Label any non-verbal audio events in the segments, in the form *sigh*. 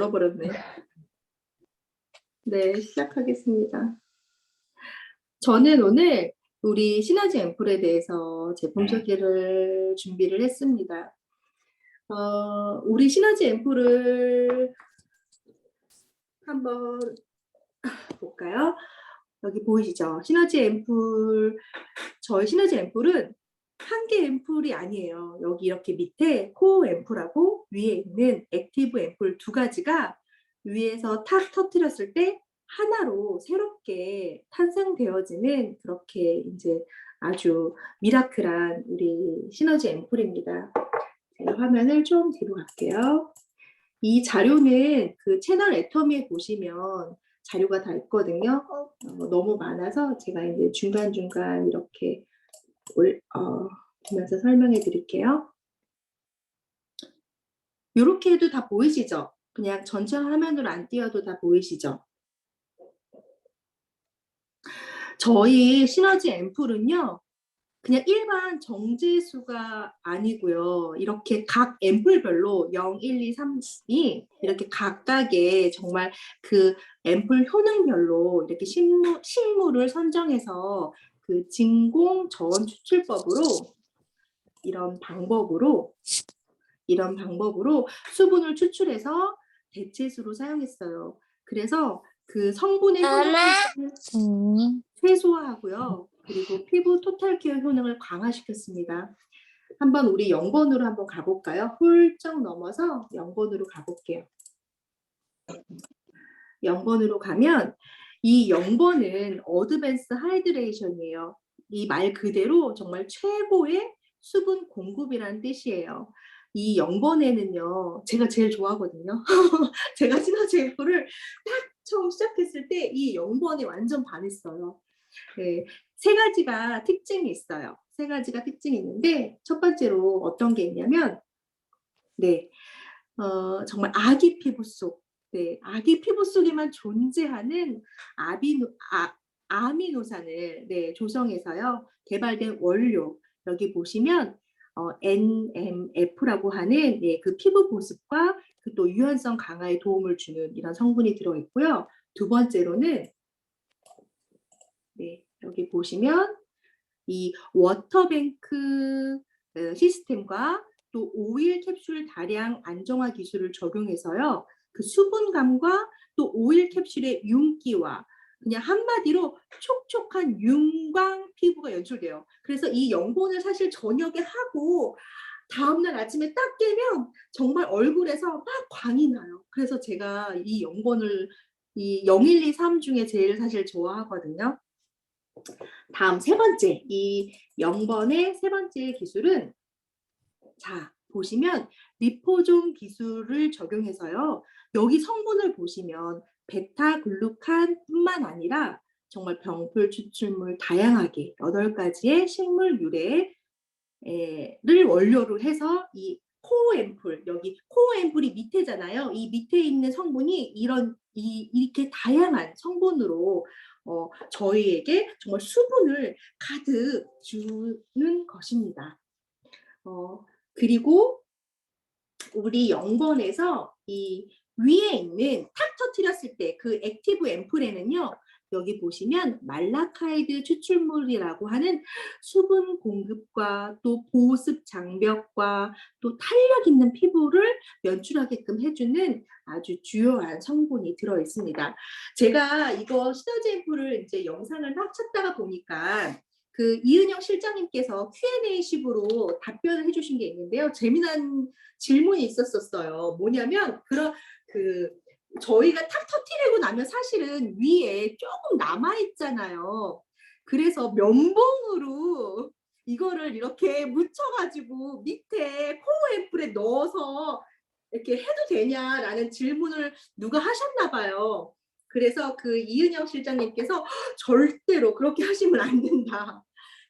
잃어버렸네. 네, 시작하겠습니다. 저는 오늘 우리 시너지 앰플에 대해서 제품 소개를 준비를 했습니다. 어, 우리 시너지 앰플을 한번 볼까요? 여기 보이시죠? 시너지 앰플, 저희 시너지 앰플은 한 개 앰플이 아니에요. 여기 이렇게 밑에 코어 앰플하고 위에 있는 액티브 앰플 두 가지가 위에서 탁 터뜨렸을 때 하나로 새롭게 탄생되어지는 그렇게 이제 아주 미라클한 우리 시너지 앰플입니다. 제가 화면을 좀 뒤로 갈게요. 이 자료는 그 채널 애터미에 보시면 자료가 다 있거든요. 어, 너무 많아서 제가 이제 중간중간 이렇게 올, 어, 보면서 설명해 드릴게요. 이렇게 해도 다 보이시죠? 그냥 전체 화면으로 안 띄워도 다 보이시죠? 저희 시너지 앰플은요, 그냥 일반 정지수가 아니고요. 이렇게 각 앰플별로 0, 1, 2, 3이 이렇게 각각의 정말 그 앰플 효능별로 이렇게 식물, 식물을 선정해서 그 진공 저온 추출법으로 이런 방법으로 이런 방법으로 수분을 추출해서 대체수로 사용했어요. 그래서 그 성분의 효능을 음. 최소화하고요. 그리고 피부 토탈 케어 효능을 강화시켰습니다. 한번 우리 0번으로 한번 가볼까요? 훌쩍 넘어서 0번으로 가볼게요. 0번으로 가면 이 0번은 어드밴스 하이드레이션이에요. 이 말 그대로 정말 최고의 수분 공급이라는 뜻이에요. 이 0번에는요, 제가 제일 좋아하거든요. *laughs* 제가 앰플을 딱 처음 시작했을 때 이 0번에 완전 반했어요. 네, 세 가지가 특징이 있어요. 세 가지가 특징이 있는데 첫 번째로 어떤 게 있냐면 네, 어, 정말 아기 피부 속, 네, 아기 피부 속에만 존재하는 아비노, 아, 아미노산을 네, 조성해서요 개발된 원료 여기 보시면 어, NMF라고 하는 예, 그 피부 보습과 그 또 유연성 강화에 도움을 주는 이런 성분이 들어 있고요. 두 번째로는 네, 여기 보시면 이 워터뱅크 어, 시스템과 또 오일 캡슐 다량 안정화 기술을 적용해서요. 그 수분감과 또 오일 캡슐의 윤기와 그냥 한마디로 촉촉한 윤광 피부가 연출돼요. 그래서 이 연고는 사실 저녁에 하고 다음날 아침에 딱 깨면 정말 얼굴에서 막 광이 나요. 그래서 제가 이 연고를 이0123 중에 제일 사실 좋아하거든요. 다음 세 번째, 이 0번의 세 번째 기술은 자, 보시면 리포존 기술을 적용해서요. 여기 성분을 보시면 베타글루칸뿐만 아니라 정말 병풀 추출물 다양하게 8가지의 식물 유래를 원료로 해서 이 코앰플 여기 코앰플이 밑에잖아요. 이 밑에 있는 성분이 이런 이 이렇게 다양한 성분으로 어, 저희에게 정말 수분을 가득 주는 것입니다. 어, 그리고 우리 0번에서 이 위에 있는 탁 터트렸을 때 그 액티브 앰플에는요. 여기 보시면 말라카이드 추출물이라고 하는 수분 공급과 또 보습 장벽과 또 탄력 있는 피부를 연출하게끔 해주는 아주 주요한 성분이 들어 있습니다. 제가 이거 시너지 앰플을 이제 영상을 막 찾다가 보니까 그 이은영 실장님께서 Q&A 식으로 답변을 해주신 게 있는데요. 재미난 질문이 있었었어요. 뭐냐면 그런 그 저희가 탁 터트리고 나면 사실은 위에 조금 남아 있잖아요. 그래서 면봉으로 이거를 이렇게 묻혀가지고 밑에 코어 앰플에 넣어서 이렇게 해도 되냐라는 질문을 누가 하셨나 봐요. 그래서 그 이은영 실장님께서 절대로 그렇게 하시면 안 된다.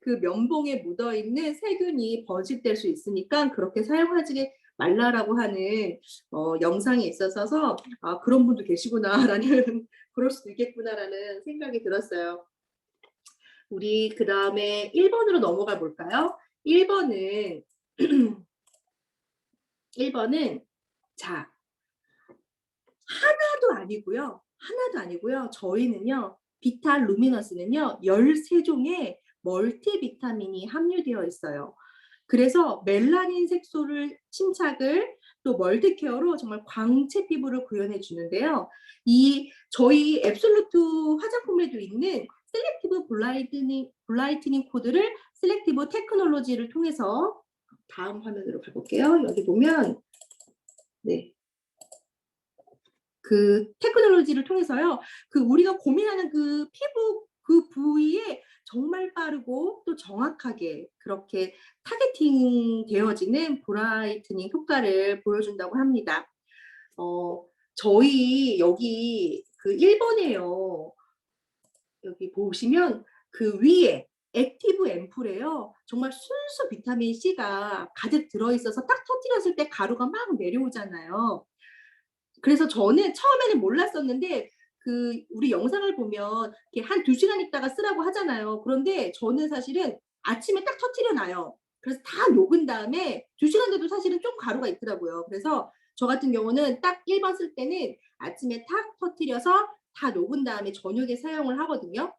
그 면봉에 묻어 있는 세균이 번식될 수 있으니까 그렇게 사용하지 말라라고 하는 어, 영상이 있어서 아 그런 분도 계시구나라는 *laughs* 그럴 수도 있겠구나라는 생각이 들었어요. 우리 그 다음에 1번으로 넘어가 볼까요? 1번은 1번은 *clears throat* 자 아니고요. 하나도 아니고요. 저희는요. 비타 루미너스는요. 13종의 멀티비타민이 함유되어 있어요. 그래서 멜라닌 색소를 침착을 또 멀티케어로 정말 광채 피부를 구현해 주는데요. 이 저희 앱솔루트 화장품에도 있는 셀렉티브 블라이트닝, 블라이트닝 코드를 셀렉티브 테크놀로지를 통해서 다음 화면으로 가볼게요. 여기 보면 네. 그 테크놀로지를 통해서요. 그 우리가 고민하는 그 피부 그 부위에 정말 빠르고 또 정확하게 그렇게 타겟팅 되어지는 브라이트닝 효과를 보여준다고 합니다. 어, 저희 여기 그 1번에요. 여기 보시면 그 위에 액티브 앰플에요. 정말 순수 비타민 C가 가득 들어있어서 딱 터뜨렸을 때 가루가 막 내려오잖아요. 그래서 저는 처음에는 몰랐었는데 그 우리 영상을 보면 이렇게 한 두 시간 있다가 쓰라고 하잖아요. 그런데 저는 사실은 아침에 딱 터뜨려 놔요. 그래서 다 녹은 다음에 두 시간 돼도 사실은 좀 가루가 있더라고요. 그래서 저 같은 경우는 딱 1번 쓸 때는 아침에 탁 터뜨려서 다 녹은 다음에 저녁에 사용을 하거든요.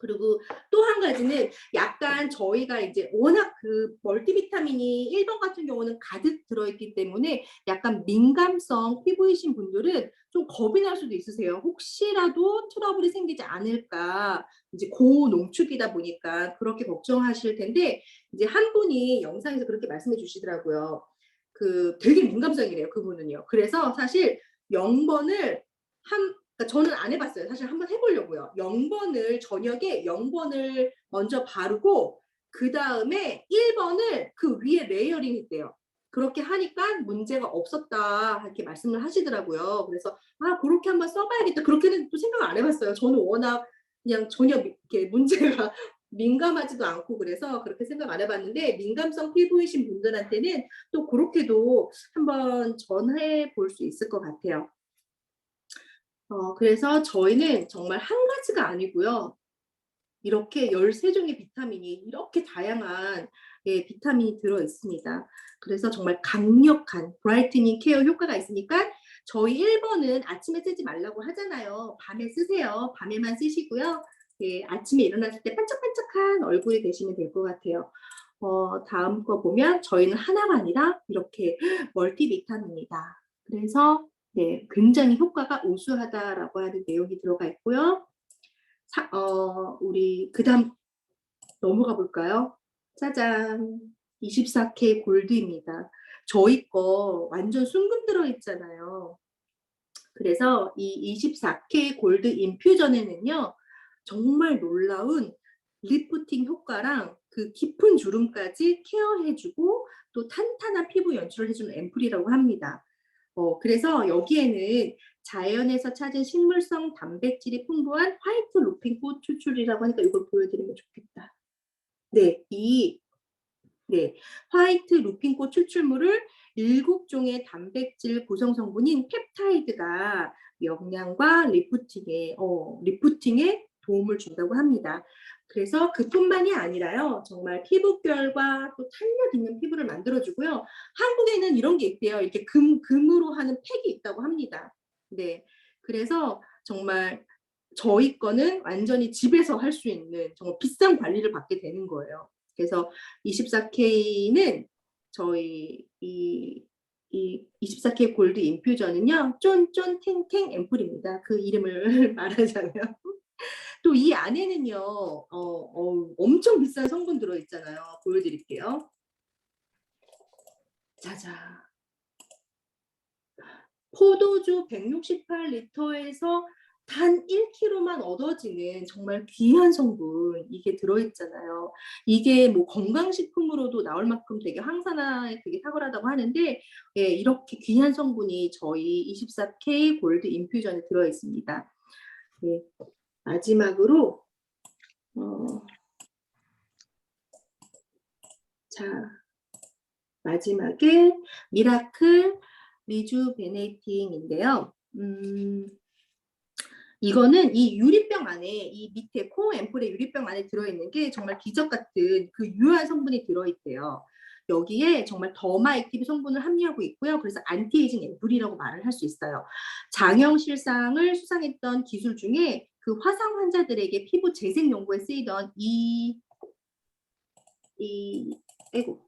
그리고 또 한 가지는 약간 저희가 이제 워낙 그 멀티비타민이 1번 같은 경우는 가득 들어있기 때문에 약간 민감성 피부이신 분들은 좀 겁이 날 수도 있으세요. 혹시라도 트러블이 생기지 않을까. 이제 고농축이다 보니까 그렇게 걱정하실 텐데 이제 한 분이 영상에서 그렇게 말씀해 주시더라고요. 그 되게 민감성이래요. 그분은요. 그래서 사실 0번을 한 그러니까 저는 안 해봤어요. 사실 한번 해보려고요. 0번을 저녁에 0번을 먼저 바르고 그 다음에 1번을 그 위에 레이어링 했대요. 그렇게 하니까 문제가 없었다 이렇게 말씀을 하시더라고요. 그래서 아 그렇게 한번 써봐야겠다. 그렇게는 또 생각 안 해봤어요. 저는 워낙 그냥 전혀 미- 이렇게 문제가 *laughs* 민감하지도 않고 그래서 그렇게 생각 안 해봤는데 민감성 피부이신 분들한테는 또 그렇게도 한번 전해 볼 수 있을 것 같아요. 어, 그래서 저희는 정말 한 가지가 아니고요. 이렇게 13종의 비타민이 이렇게 다양한 예, 비타민이 들어 있습니다. 그래서 정말 강력한 브라이트닝 케어 효과가 있으니까 저희 1번은 아침에 쓰지 말라고 하잖아요. 밤에 쓰세요. 밤에만 쓰시고요. 예, 아침에 일어났을 때 반짝반짝한 얼굴이 되시면 될 것 같아요. 어, 다음 거 보면 저희는 하나가 아니라 이렇게 *gasps* 멀티비타민이다. 그래서 네, 굉장히 효과가 우수하다라고 하는 내용이 들어가 있고요. 사, 어, 우리 그 다음 넘어가 볼까요? 짜잔, 24K 골드입니다. 저희 거 완전 순금 들어 있잖아요. 그래서 이 24K 골드 인퓨전에는요, 정말 놀라운 리프팅 효과랑 그 깊은 주름까지 케어해주고 또 탄탄한 피부 연출을 해주는 앰플이라고 합니다. 어, 그래서 여기에는 자연에서 찾은 식물성 단백질이 풍부한 화이트 루핑꽃 추출이라고 하니까 이걸 보여드리면 좋겠다. 네, 이 네, 화이트 루핑꽃 추출물을 일곱 종의 단백질 구성 성분인 펩타이드가 영양과 리프팅에 어, 리프팅에 도움을 준다고 합니다. 그래서 그뿐만이 아니라요, 정말 피부결과 또 탄력 있는 피부를 만들어주고요. 한국에는 이런 게 있대요. 이렇게 금 금으로 하는 팩이 있다고 합니다. 네, 그래서 정말 저희 거는 완전히 집에서 할 수 있는 정말 비싼 관리를 받게 되는 거예요. 그래서 24K는 저희 이, 이 24K 골드 인퓨전은요, 쫀쫀 탱탱 앰플입니다. 그 이름을 *laughs* 말하자면. 또 이 안에는요, 어, 어, 엄청 비싼 성분 들어있잖아요. 보여드릴게요. 자자. 포도주 168리터에서 단 1kg만 얻어지는 정말 귀한 성분 이게 들어있잖아요. 이게 뭐 건강식품으로도 나올 만큼 되게 항산화에 되게 탁월하다고 하는데 예, 이렇게 귀한 성분이 저희 24K 골드 인퓨전에 들어있습니다. 예, 마지막으로 어, 자 마지막에 미라클 리주 베네이팅인데요. 음, 이거는 이 유리병 안에 이 밑에 코 앰플의 유리병 안에 들어있는 게 정말 기적 같은 그 유효한 성분이 들어있대요. 여기에 정말 더마 액티브 성분을 함유하고 있고요. 그래서 안티에이징 앰플이라고 말을 할 수 있어요. 장영실상을 수상했던 기술 중에 그 화상 환자들에게 피부 재생 연구에 쓰이던 이, 이, 아이고,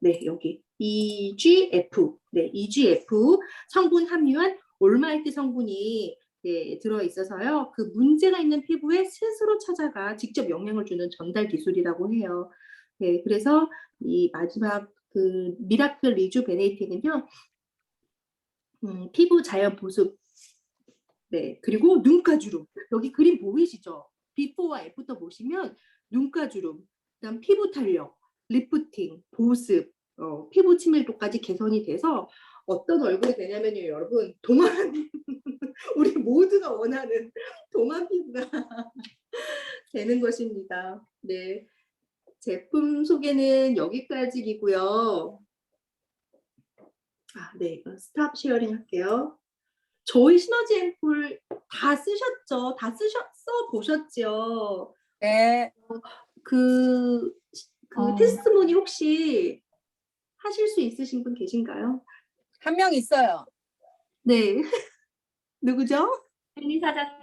네, 여기. EGF, 네, EGF 성분 함유한 올마이트 성분이 네, 들어 있어서요. 그 문제가 있는 피부에 스스로 찾아가 직접 영향을 주는 전달 기술이라고 해요. 네, 그래서 이 마지막 그 미라클 리주 베네이팅은요. 음, 피부 자연 보습 네, 그리고 눈가주름. 여기 그림 보이시죠? 비포와 애프터 보시면 눈가주름, 그다음 피부 탄력, 리프팅, 보습, 어, 피부 친밀도까지 개선이 돼서 어떤 얼굴이 되냐면요, 여러분. 동안 *laughs* 우리 모두가 원하는 동안 피부가 *laughs* 되는 것입니다. 네. 제품 소개는 여기까지이고요. 아, 네. 스탑 쉐어링 할게요. 저희 시너지 앰플 다 쓰셨죠? 다 쓰셨, 써 보셨죠? 네. 그, 그 어. 테스트모니 혹시 하실 수 있으신 분 계신가요? 한 명 있어요. 네. *laughs* 누구죠? 혜니 사장님.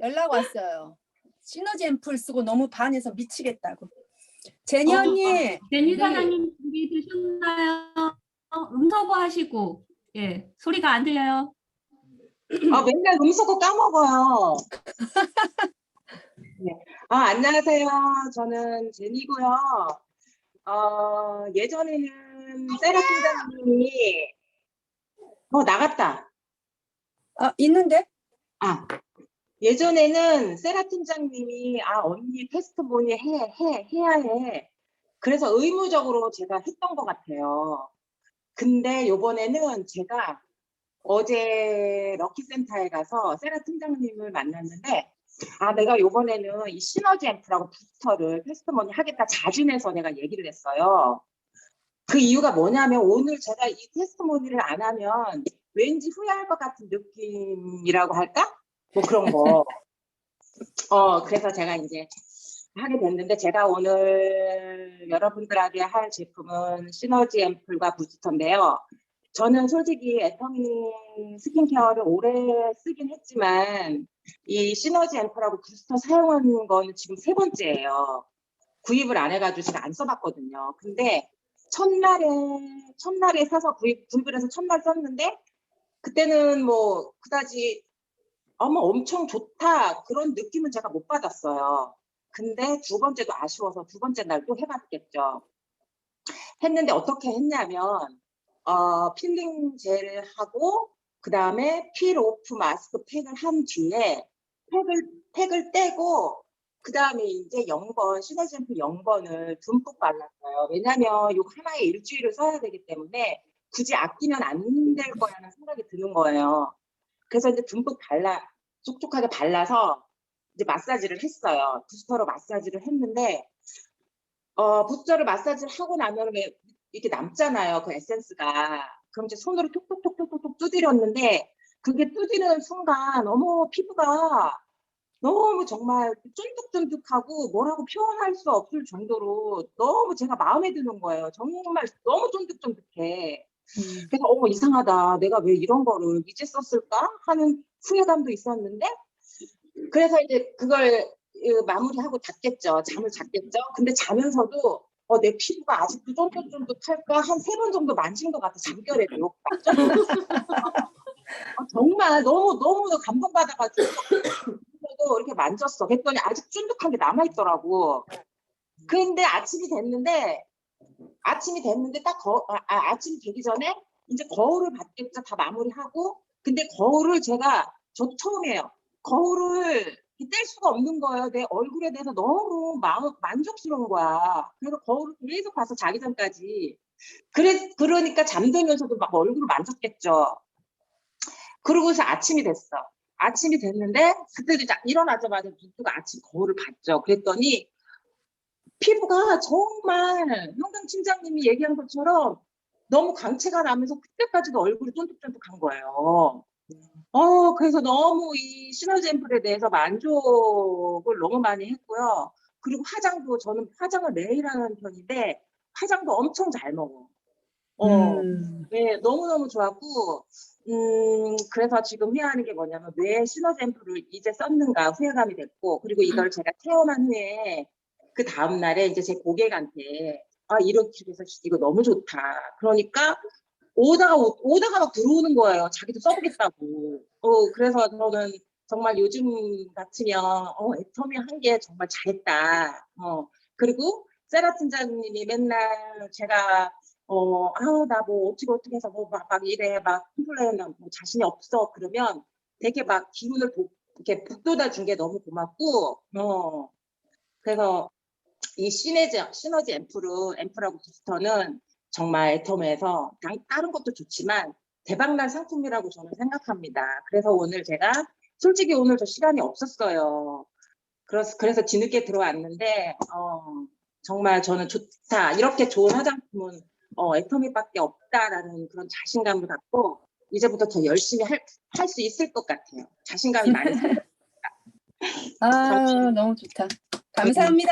연락 왔어요. 시너지 앰플 쓰고 너무 반해서 미치겠다고. 제니 어, 언니, 혜니 네. 사장님 준비 되셨나요? 어, 음서보 하시고 예 소리가 안 들려요. 아, 맨날 음소거 까먹어요. 네. 아, 안녕하세요. 저는 제니고요. 어, 예전에는 세라 팀장님이 어, 나갔다. 아, 있는데? 아, 예전에는 세라 팀장님이 아, 언니 테스트모니 해, 해, 해야 해. 그래서 의무적으로 제가 했던 것 같아요. 근데 요번에는 제가 어제 럭키센터에 가서 세라 팀장님을 만났는데 아 내가 요번에는 이 시너지 앰프라고 부스터를 테스트머니 하겠다 자진해서 내가 얘기를 했어요. 그 이유가 뭐냐면 오늘 제가 이 테스트머니를 안 하면 왠지 후회할 것 같은 느낌이라고 할까? 뭐 그런 거. *laughs* 어 그래서 제가 이제 하게 됐는데 제가 오늘 여러분들에게 할 제품은 시너지 앰플과 부스터인데요. 저는 솔직히 애터미 스킨케어를 오래 쓰긴 했지만 이 시너지 앰플하고 부스터 사용한 건 지금 세 번째예요. 구입을 안 해가지고 제가 안 써봤거든요. 근데 첫날에 첫날에 사서 구입 구입을 해서 첫날 썼는데 그때는 뭐 그다지 어머 엄청 좋다 그런 느낌은 제가 못 받았어요. 근데 두 번째도 아쉬워서 두 번째 날 또 해봤겠죠. 했는데 어떻게 했냐면 어, 필링 젤을 하고 그 다음에 필 오프 마스크 팩을 한 뒤에 팩을 팩을 떼고 그 다음에 이제 0번 시너지 앰플 0번을 듬뿍 발랐어요. 왜냐면 이거 하나에 일주일을 써야 되기 때문에 굳이 아끼면 안 될 거라는 생각이 드는 거예요. 그래서 이제 듬뿍 발라 촉촉하게 발라서 이제 마사지를 했어요. 부스터로 마사지를 했는데 어 부스터를 마사지를 하고 나면 왜 이렇게 남잖아요. 그 에센스가. 그럼 이제 손으로 톡톡톡톡톡 두드렸는데 그게 두드리는 순간 어머 피부가 너무 정말 쫀득쫀득하고 뭐라고 표현할 수 없을 정도로 너무 제가 마음에 드는 거예요. 정말 너무 쫀득쫀득해. 그래서 어머 이상하다. 내가 왜 이런 거를 이제 썼을까 하는 후회감도 있었는데 그래서 이제 그걸 어, 마무리하고 잤겠죠. 잠을 잤겠죠. 근데 자면서도 어, 내 피부가 아직도 쫀득쫀득할까 한 세 번 정도 만진 것 같아. 잠결에도 *laughs* 어, 정말 너무 너무 감동받아가지고 이렇게 만졌어. 그랬더니 아직 쫀득한 게 남아 있더라고. 근데 아침이 됐는데 아침이 됐는데 딱 거, 아, 아, 아침이 되기 전에 이제 거울을 받겠죠. 다 마무리하고 근데 거울을 제가 저도 처음이에요. 거울을 뗄 수가 없는 거예요. 내 얼굴에 대해서 너무 마음 만족스러운 거야. 그래서 거울을 계속 봐서 자기 전까지. 그래 그러니까 잠들면서도 막 얼굴을 만졌겠죠. 그러고서 아침이 됐어. 아침이 됐는데 그때도 일어나자마자 누가 아침 거울을 봤죠. 그랬더니 피부가 정말 형당 팀장님이 얘기한 것처럼 너무 광채가 나면서 그때까지도 얼굴이 쫀득쫀득한 거예요. 어, 그래서 너무 이 시너지 앰플에 대해서 만족을 너무 많이 했고요. 그리고 화장도 저는 화장을 매일 하는 편인데 화장도 엄청 잘 먹어. 어, 음. 네, 너무너무 좋았고, 음, 그래서 지금 후회하는 게 뭐냐면, 왜 시너지 앰플을 이제 썼는가 후회감이 됐고, 그리고 이걸 제가 체험한 후에, 그 다음날에 이제 제 고객한테, 아, 이렇게 해서 이거 너무 좋다. 그러니까, 오다가, 오- 오다가 막 들어오는 거예요. 자기도 써보겠다고. 어, 그래서 저는 정말 요즘 같으면, 어, 애터미 한 게 정말 잘했다. 어, 그리고 세라 팀장님이 맨날 제가 어, 아우, 나뭐 어떻게 어떻게 해서 뭐 막, 막 이래, 막 컴플레인, 뭐 자신이 없어. 그러면 되게 막 기운을 복- 이렇게 북돋아 준 게 너무 고맙고, 어, 그래서 이 시너지, 시너지 앰플은, 앰플하고 부스터는 정말 애텀에서 당- 다른 것도 좋지만 대박난 상품이라고 저는 생각합니다. 그래서 오늘 제가 솔직히 오늘 저 시간이 없었어요. 그래서, 그래서 뒤늦게 들어왔는데, 어, 정말 저는 좋다. 이렇게 좋은 화장품은 어, 애터미밖에 없다라는 그런 자신감을 갖고 이제부터 더 열심히 할 수 있을 것 같아요. 자신감이 많이 *laughs* 생겼어요. 아, 너무 좋다. 감사합니다.